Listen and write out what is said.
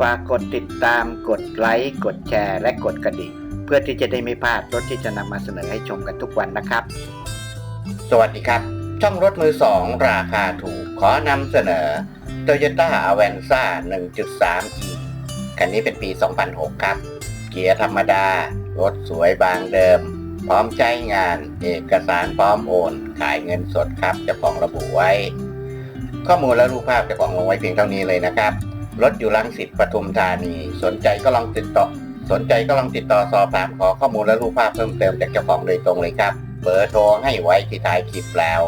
ฝากกดติดตามกดไลค์กดแชร์ และกดกระดิ่ง เพื่อที่จะได้ไม่พลาดรถที่จะนำมาเสนอให้ชมกันทุกวันนะครับ สวัสดีครับ ช่องรถมือสองราคาถูกขอนำเสนอ Toyota Avanza 1.3e คันนี้เป็นปี 2006 ครับ เกียร์ธรรมดา รถสวยบางเดิม พร้อมใช้งาน เอกสารพร้อมโอน ขายเงินสดครับจ้าของระบุไว้ ข้อมูลและรูปภาพจ้าของลงไว้เพียงเท่านี้เลยนะครับ รถอยู่ลังสิตปทุมธานี สนใจก็ลองติดต่อ สนใจก็ลองติดต่อสอบถามขอข้อมูลและรูปภาพเพิ่มเติมจากเจ้าของโดยตรงเลยครับ เบอร์โทรให้ไว้ที่ท้ายคลิปแล้ว